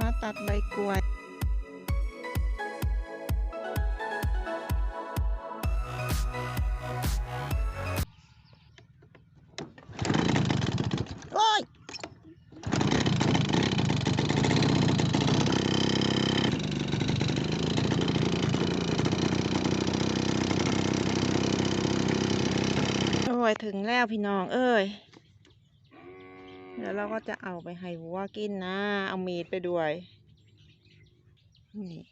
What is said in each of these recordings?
มาตัดใบกล้วยอ้ยโอ้ยถึงแล้วพี่น้อง เอ้ย แล้วเราก็จะเอาไปให้วัวกินนะ เอามีดไปด้วย นี่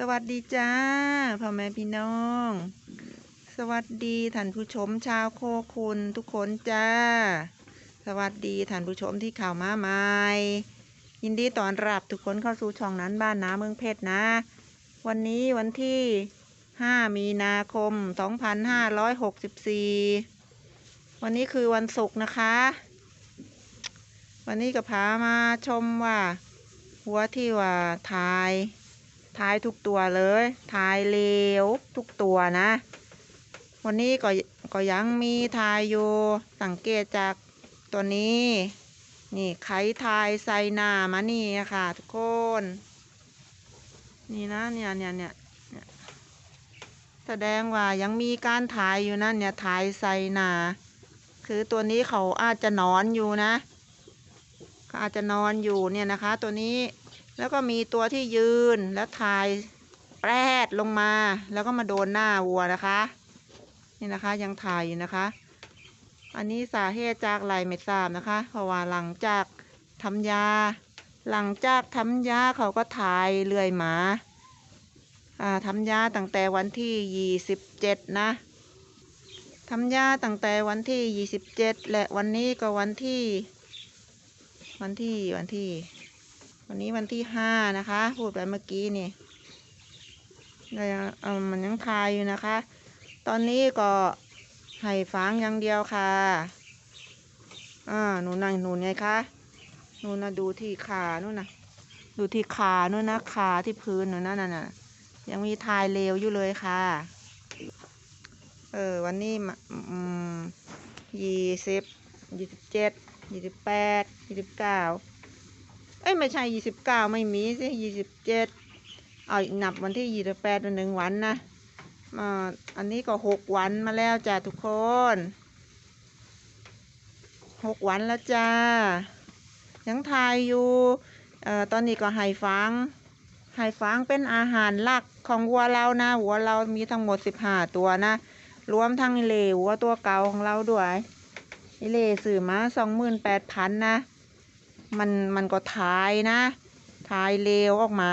สวัสดีจ้าพ่อแม่พี่น้อง สวัสดีท่านผู้ชมชาวโคคุณทุกคนจ้า สวัสดีท่านผู้ชมที่ข่าวมาใหม่ยินดีต้อนรับทุกคนเข้าสู่ช่องนั้นบ้านนาเมืองเพชรนะ วันนี้วันที่ 5 มีนาคม 2564 วันนี้คือวันศุกร์นะคะ วันนี้ก็พามาชมว่า หัวที่ว่าทาย ทายทุกตัวเลยทายเลวทุกตัวนะ วันนี้ก็ก็ยังมีทายอยู่ สังเกตจากตัวนี้ นี่ไขทายใส่หน้ามานี่ค่ะทุกคน นี่นะเนี่ยเนี่ยเนี่ยแสดงว่ายังมีการถ่ายอยู่นะเนี่ยถ่ายใส่หน้าคือตัวนี้เขาอาจจะนอนอยู่นะเขาอาจจะนอนอยู่เนี่ยนะคะ ตัวนี้ แล้วก็มีตัวที่ยืนแล้วถ่ายแปรดลงมา แล้วก็มาโดนหน้าวัวนะคะ นี่นะคะยังถ่ายอยู่นะคะ อันนี้สาเหตุจากอะไรไม่ทราบนะคะ เพราะว่าหลังจากทำยา หลังจากทำยาเขาก็ถ่ายเลื่อยมาอ่าทำยาตั้งแต่วันที่ยี่สิบเจ็ดนะทำยาตั้งแต่วันที่ยี่สิบเจ็ดและวันนี้ก็วันที่ วันที่วันที่ วันนี้วันที่ห้านะคะ พูดไปเมื่อกี้นี่ก็ยังเออมันยังคายอยู่นะคะ ตอนนี้ก็ให้ฟังอย่างเดียวค่ะอ่าหนูนั่งหนูไงคะหนูนะดูที่ขานู่นนะดูที่ขานู่นนะขาที่พื้นนู่นนั่นน่ะยังมีทายเลวอยู่เลยค่ะ เออวันนี้อืมยี่สิบยี่สิบเจ็ดยี่สิบแปดยี่สิบเก้า เอ้ยไม่ใช่ยี่สิบเก้าไม่มีสิยี่สิบเจ็ดเอาอีกนับวันที่ยี่สิบแปดเป็นหนึ่งวันนะอ่าอันนี้ก็หกวันมาแล้วจ้ะทุกคนหกวันแล้วจ้า ยังทายอยู่เอ่อตอนนี้ก็ไห้ฟังไห้ฟังเป็นอาหารหลักของวัวเรานะวัวเรามีทั้งหมดสิบห้าตัวนะ รวมทั้งเลวัวตัวเก่าของเราด้วยเลสื่อมาสองหมื่นแปดพันนะ มันมันก็ทายนะทายเลวออกมา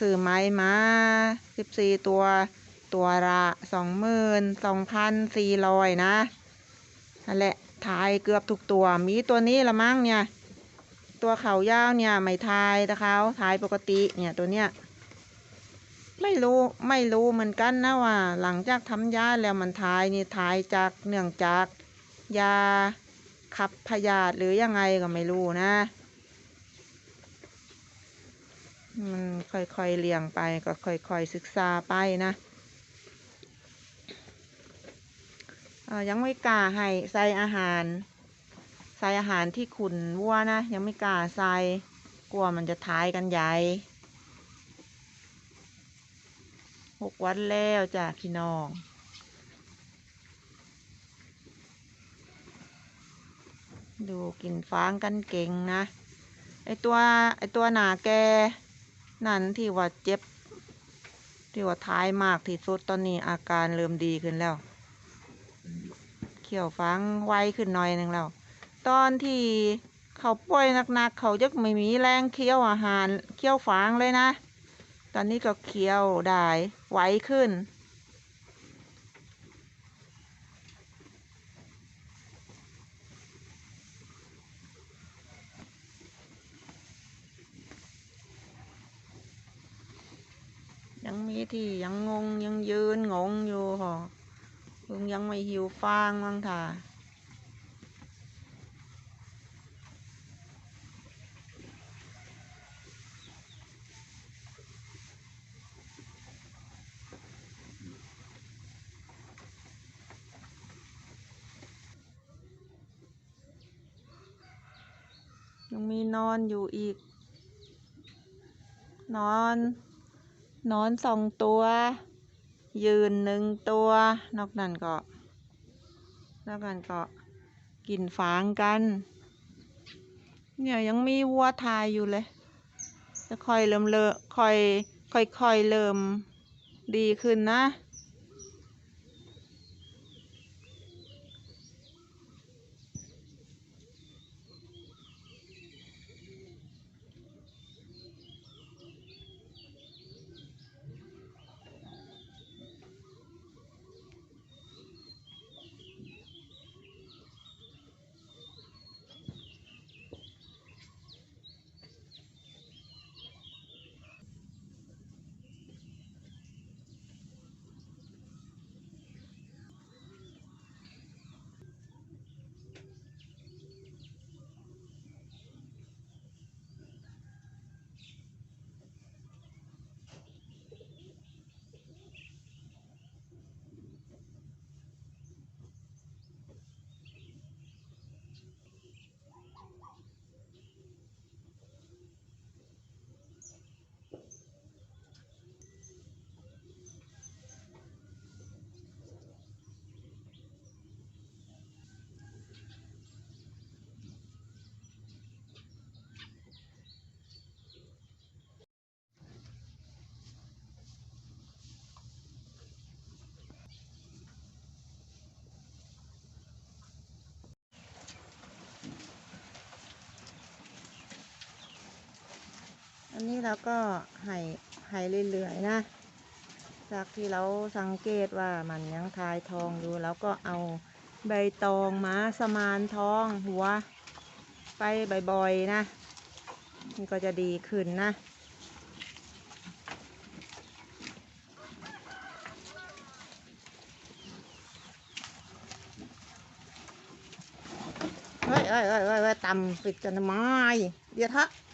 สื่อไม้มาสิบสี่ตัว ตัวละสองหมื่นสองพันสี่ร้อยนะนั่นแหละทายเกือบทุกตัว มีตัวนี้ละมั้งเนี่ย ตัวเขายาวเนี่ยไม่ทายแต่เขาทายปกติเนี่ยตัวเนี้ย ไม่รู้ไม่รู้เหมือนกันนะว่า หลังจากทำยาแล้วมันทายนี่ทายจากเนื่องจากยา ขับพยาธิหรือยังไงก็ไม่รู้นะ มันค่อยๆเลี้ยงไปก็ค่อยๆศึกษาไปนะยังไม่กล้าให้ใส่อาหาร ใส่อาหารที่ขุนวัวนะ ยังไม่กล้าใส่กลัวมันจะทายกันใหญ่หกวันแล้วจ้ะพี่น้อง ดูกินฟางกันเก่งนะ ไอตัวไอตัวหนาแก นั่นที่ว่าเจ็บ ที่ว่าท้ายมากที่สุดตอนนี้อาการเริ่มดีขึ้นแล้ว เขี่ยวฟังไวขึ้นหน่อยหนึ่งแล้ว ตอนที่เขาป่วยหนักๆเขาจะไม่มีแรงเคี้ยวอาหารเคี้ยวฟางเลยนะ ตอนนี้ก็เคี้ยวได้ไวขึ้น มีที่ยังงงยังยืนงงอยู่หอเพิ่งยังไม่หิวฟางมั้งท่ายังมีนอนอยู่อีก นอน นอนสองตัว ยืนหนึ่งตัว นอกนั้นก็ นอกนั้นก็กินฟางกัน เนี่ยยังมีวัวทายอยู่เลยจะค่อยเริ่มเลอะค่อยค่อยค่อยเริ่มดีขึ้นนะ อันนี้เราก็ให้ให้เรื่อยๆนะ จากที่เราสังเกตว่ามันยังทายทองอยู่เราก็เอาใบตองมาสมานทองหัว ไปบ่อยๆนะนี่ก็จะดีขึ้นนะเฮ้ยเฮ้ยเฮ้ยเฮ้ยต่ำปิดกันทำไมเดี๋ยวเถอะ